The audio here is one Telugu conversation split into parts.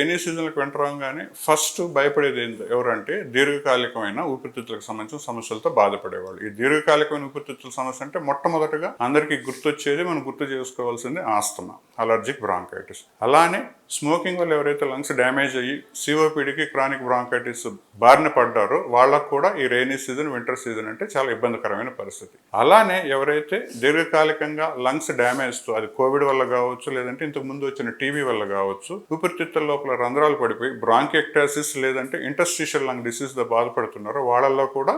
రైనీ సీజన్లకు వెంటరాగానే ఫస్ట్ భయపడేది ఏంటి? ఎవరంటే దీర్ఘకాలికమైన ఊపిరితిత్తులకు సంబంధించిన సమస్యలతో బాధపడేవాళ్ళు. ఈ దీర్ఘకాలికమైన ఊపిరితిత్తుల సమస్య అంటే మొట్టమొదటగా అందరికీ గుర్తొచ్చేది మనం గుర్తు చేసుకోవాల్సింది ఆస్తమా అలర్జిక్ బ్రాంకైటిస్. అలానే స్మోకింగ్ వల్ల ఎవరైతే లంగ్స్ డ్యామేజ్ అయ్యి సిఓపిడికి క్రానిక్ బ్రాంకైటిస్ బారిన పడ్డారో వాళ్ళకు కూడా ఈ రైనీ సీజన్ వింటర్ సీజన్ అంటే చాలా ఇబ్బందికరమైన పరిస్థితి. అలానే ఎవరైతే దీర్ఘకాలికంగా లంగ్స్ డ్యామేజ్తో అది కోవిడ్ వల్ల కావచ్చు లేదంటే ఇంతకు ముందు వచ్చిన టీవీ వల్ల కావచ్చు ఊపిరితిత్తుల లోపల రంధ్రాలు పడిపోయి బ్రాంకెక్టాసిస్ లేదంటే ఇంటర్స్టిషియల్ లంగ్ డిసీజ్తో బాధపడుతున్నారో వాళ్ళల్లో కూడా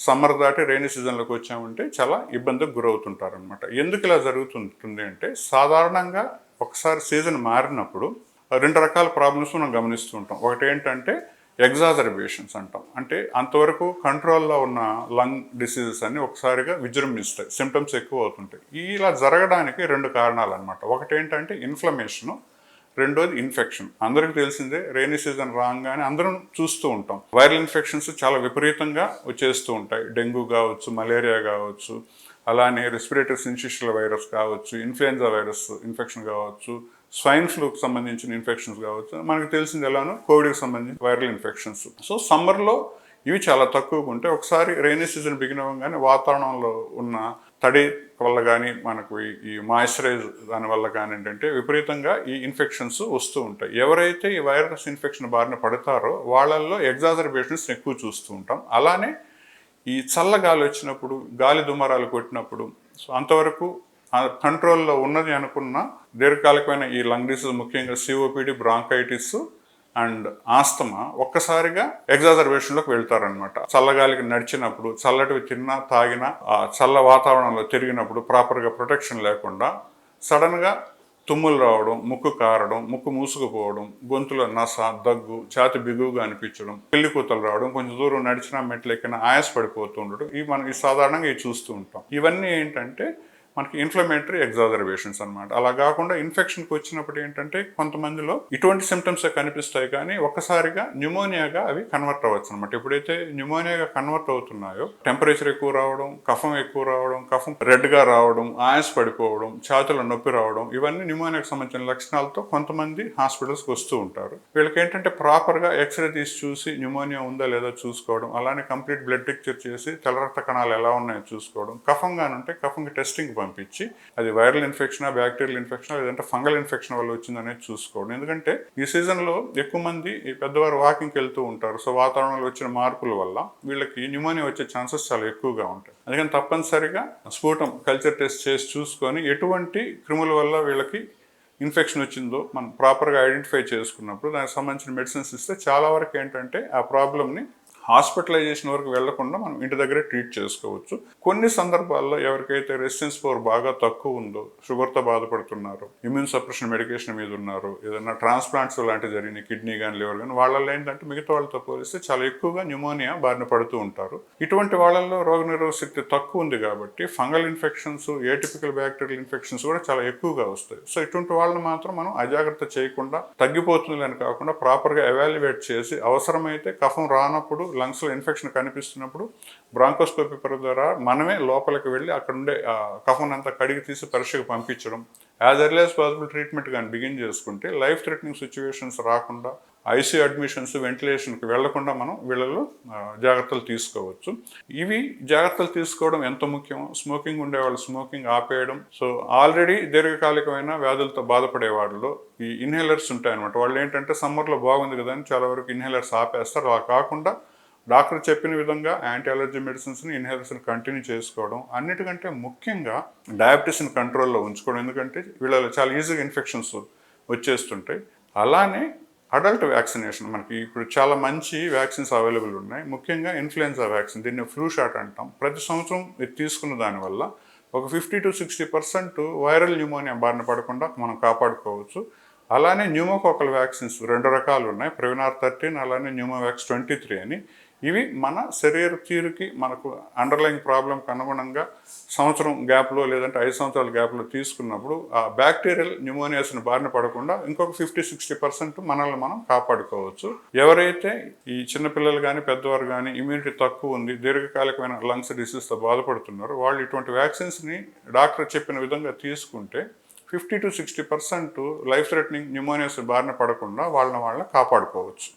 సమ్మర్ దాటి రైనీ సీజన్లోకి వచ్చామంటే చాలా ఇబ్బందికి గురవుతుంటారు అనమాట ఎందుకు ఇలా జరుగుతుంటుంది అంటే సాధారణంగా ఒకసారి సీజన్ మారినప్పుడు రెండు రకాల ప్రాబ్లమ్స్ మనం గమనిస్తూ ఉంటాం. ఒకటి ఏంటంటే ఎగ్జాజర్బేషన్స్ అంటాం. అంటే అంతవరకు కంట్రోల్లో ఉన్న లంగ్ డిసీజెస్ అన్ని ఒకసారిగా విజృంభిస్తాయి. సిమ్టమ్స్ ఎక్కువ అవుతుంటాయి. ఇలా జరగడానికి రెండు కారణాలు అనమాట ఒకటి ఏంటంటే ఇన్ఫ్లమేషను రెండోది ఇన్ఫెక్షన్ అందరికీ తెలిసిందే రైనీ సీజన్ రాగానే అందరం చూస్తూ ఉంటాం. వైరల్ ఇన్ఫెక్షన్స్ చాలా విపరీతంగా వచ్చేస్తూ ఉంటాయి. డెంగ్యూ కావచ్చు మలేరియా కావచ్చు అలానే రెస్పిరేటరీ సిన్సిషియల్ వైరస్ కావచ్చు ఇన్ఫ్లుయెన్జా వైరస్ ఇన్ఫెక్షన్ కావచ్చు స్వైన్ ఫ్లూకి సంబంధించిన ఇన్ఫెక్షన్స్ కావచ్చు మనకు తెలిసింది ఎలానో కోవిడ్కి సంబంధించిన వైరల్ ఇన్ఫెక్షన్స్ సో సమ్మర్లో ఇవి చాలా తక్కువగా ఉంటాయి ఒకసారి రైనీ సీజన్ బిగిన్ అవ్వగానే వాతావరణంలో ఉన్న తడి వల్ల కానీ మనకు ఈ- ఈ మాయిశ్చరైజ్ దాని వల్ల కానీ ఏంటంటే విపరీతంగా ఈ ఇన్ఫెక్షన్స్ వస్తూ ఉంటాయి. ఎవరైతే ఈ వైరస్ ఇన్ఫెక్షన్ బారిన పడతారో వాళ్ళల్లో ఎగ్జాజర్బేషన్స్ ఎక్కువ చూస్తూ ఉంటాం. అలానే ఈ చల్ల గాలి వచ్చినప్పుడు గాలి దుమారాలు కొట్టినప్పుడు సో అంతవరకు కంట్రోల్లో ఉన్నది అనుకున్న దీర్ఘకాలికమైన ఈ లంగ్ డిసీజ్ ముఖ్యంగా సిఓపిడి బ్రాంకైటిస్ అండ్ ఆస్తమా ఒక్కసారిగా ఎగ్జాజర్వేషన్లోకి వెళ్తారనమాట చల్లగాలికి నడిచినప్పుడు చల్లటివి తిన్నా తాగినా ఆ చల్ల వాతావరణంలో తిరిగినప్పుడు ప్రాపర్గా ప్రొటెక్షన్ లేకుండా సడన్గా తుమ్ములు రావడం ముక్కు కారడం ముక్కు మూసుకుపోవడం గొంతులో నస దగ్గు ఛాతి బిగువుగా అనిపించడం పెళ్ళి కూతలు రావడం కొంచెం దూరం నడిచినా మెట్లు ఎక్కినా ఆయాస పడిపోతూ ఉండడం ఇవి మనకి సాధారణంగా ఇవి చూస్తూ ఉంటాం. ఇవన్నీ ఏంటంటే మనకి ఇన్ఫ్లమేటరీ ఎగ్జాజర్వేషన్స్ అనమాట అలా కాకుండా ఇన్ఫెక్షన్కి వచ్చినప్పుడు ఏంటంటే కొంతమందిలో ఇటువంటి సిమ్టమ్స్ కనిపిస్తాయి కానీ ఒక్కసారిగా న్యూమోనియాగా అవి కన్వర్ట్ అవ్వచ్చు అనమాట ఎప్పుడైతే న్యూమోనియాగా కన్వర్ట్ అవుతున్నాయో టెంపరేచర్ ఎక్కువ రావడం కఫం ఎక్కువ రావడం కఫం రెడ్గా రావడం ఆయాస్ పడిపోవడం ఛాతీలో నొప్పి రావడం ఇవన్నీ న్యూమోనియాకి సంబంధించిన లక్షణాలతో కొంతమంది హాస్పిటల్స్కి వస్తూ ఉంటారు. వీళ్ళకి ఏంటంటే ప్రాపర్గా ఎక్స్రే తీసి చూసి న్యూమోనియా ఉందా లేదా చూసుకోవడం అలానే కంప్లీట్ బ్లడ్ టెక్చర్ చేసి తెల్లరక్త కణాలు ఎలా ఉన్నాయో చూసుకోవడం కఫం ఉంటే కఫంకి టెస్టింగ్ పంపించి అది వైరల్ ఇన్ఫెక్షనా బ్యాక్టీరియల్ ఇన్ఫెక్షన్ లేదంటే ఫంగల్ ఇన్ఫెక్షన్ వల్ల వచ్చిందనేది చూసుకోవడం. ఎందుకంటే ఈ సీజన్లో ఎక్కువ మంది ఈ పెద్దవారు వాకింగ్కి వెళ్తూ ఉంటారు. సో వాతావరణంలో వచ్చిన మార్పుల వల్ల వీళ్ళకి న్యూమోనియా వచ్చే ఛాన్సెస్ చాలా ఎక్కువగా ఉంటాయి. అందుకని తప్పనిసరిగా స్ఫూటం కల్చర్ టెస్ట్ చేసి చూసుకొని ఎటువంటి క్రిముల వల్ల వీళ్ళకి ఇన్ఫెక్షన్ వచ్చిందో మనం ప్రాపర్గా ఐడెంటిఫై చేసుకున్నప్పుడు దానికి సంబంధించిన మెడిసిన్స్ ఇస్తే చాలా వరకు ఏంటంటే ఆ ప్రాబ్లమ్ని హాస్పిటలైజేషన్ వరకు వెళ్ళకుండా మనం ఇంటి దగ్గరే ట్రీట్ చేసుకోవచ్చు. కొన్ని సందర్భాల్లో ఎవరికైతే రెసిస్టెన్స్ పవర్ బాగా తక్కువ ఉందో షుగర్తో బాధపడుతున్నారు ఇమ్యూన్ సప్రెషన్ మెడికేషన్ మీద ఉన్నారు ఏదైనా ట్రాన్స్ప్లాంట్స్ లాంటివి జరిగినాయి కిడ్నీ కానీ లివర్ కానీ వాళ్ళల్లో ఏంటంటే మిగతా వాళ్ళతో పోలిస్తే చాలా ఎక్కువగా న్యూమోనియా బారిన పడుతూ ఉంటారు. ఇటువంటి వాళ్ళల్లో రోగనిరోధక శక్తి తక్కువ ఉంది కాబట్టి fungal infections atypical bacterial infections కూడా చాలా ఎక్కువగా వస్తాయి. సో ఇటువంటి వాళ్ళని మాత్రం మనం అజాగ్రత్త చేయకుండా తగ్గిపోతుంది అని కాకుండా ప్రాపర్గా ఎవాల్యుయేట్ చేసి అవసరమైతే కఫం రానప్పుడు లంగ్స్లో ఇన్ఫెక్షన్ కనిపిస్తున్నప్పుడు బ్రాంకోస్కోపీ ద్వారా మనమే లోపలికి వెళ్ళి అక్కడ ఉండే కఫన్ అంతా కడిగి తీసి పరీక్షకు పంపించడం. As early as possible treatment కానీ బిగిన్ చేసుకుంటే లైఫ్ థ్రెటనింగ్ సిచ్యువేషన్స్ రాకుండా ఐసీయూ అడ్మిషన్స్ వెంటిలేషన్కి వెళ్ళకుండా మనం వీళ్ళలో జాగ్రత్తలు తీసుకోవచ్చు. ఇవి జాగ్రత్తలు తీసుకోవడం ఎంత ముఖ్యం? స్మోకింగ్ ఉండే వాళ్ళు స్మోకింగ్ ఆపేయడం. సో ఆల్రెడీ దీర్ఘకాలికమైన వ్యాధులతో బాధపడే వాళ్ళలో ఈ ఇన్హేలర్స్ ఉంటాయన్నమాట. వాళ్ళు ఏంటంటే సమ్మర్లో బాగుంది కదా అని చాలా వరకు ఇన్హేలర్స్ ఆపేస్తారు. అలా కాకుండా డాక్టర్ చెప్పిన విధంగా యాంటీ అలర్జీ మెడిసిన్స్ని ఇన్హేలర్స్ని కంటిన్యూ చేసుకోవడం అన్నిటికంటే ముఖ్యంగా డయాబెటీస్ని కంట్రోల్లో ఉంచుకోవడం. ఎందుకంటే వీళ్ళలో చాలా ఈజీగా ఇన్ఫెక్షన్స్ వచ్చేస్తుంటాయి. అలానే అడల్ట్ వ్యాక్సినేషన్ మనకి ఇప్పుడు చాలా మంచి వ్యాక్సిన్స్ అవైలబుల్ ఉన్నాయి. ముఖ్యంగా ఇన్ఫ్లుయెన్జా వ్యాక్సిన్ దీన్ని ఫ్లూ షాట్ అంటాం. ప్రతి సంవత్సరం ఇది తీసుకున్న దానివల్ల ఒక fifty to sixty percent viral pneumonia బారిన పడకుండా మనం కాపాడుకోవచ్చు. అలానే న్యూమోకోకల్ వ్యాక్సిన్స్ రెండు రకాలు ఉన్నాయి. ప్రివినార్ థర్టీన్ అలానే న్యూమోవాక్స్ ట్వంటీ త్రీ అని. ఇవి మన శరీర తీరుకి మనకు అండర్లైన్ ప్రాబ్లంకి అనుగుణంగా సంవత్సరం గ్యాప్లో లేదంటే ఐదు సంవత్సరాల గ్యాప్లో తీసుకున్నప్పుడు ఆ బ్యాక్టీరియల్ న్యూమోనియాస్ని బారిన పడకుండా ఇంకొక ఫిఫ్టీ సిక్స్టీ పర్సెంట్ మనల్ని మనం కాపాడుకోవచ్చు. ఎవరైతే ఈ చిన్నపిల్లలు కానీ పెద్దవారు కానీ ఇమ్యూనిటీ తక్కువ ఉంది దీర్ఘకాలికమైన లంగ్స్ డిసీజ్తో బాధపడుతున్నారు వాళ్ళు ఇటువంటి వ్యాక్సిన్స్ని డాక్టర్ చెప్పిన విధంగా తీసుకుంటే fifty to sixty percent life threatening pneumonias బారిన పడకుండా వాళ్ళని వాళ్ళని కాపాడుకోవచ్చు.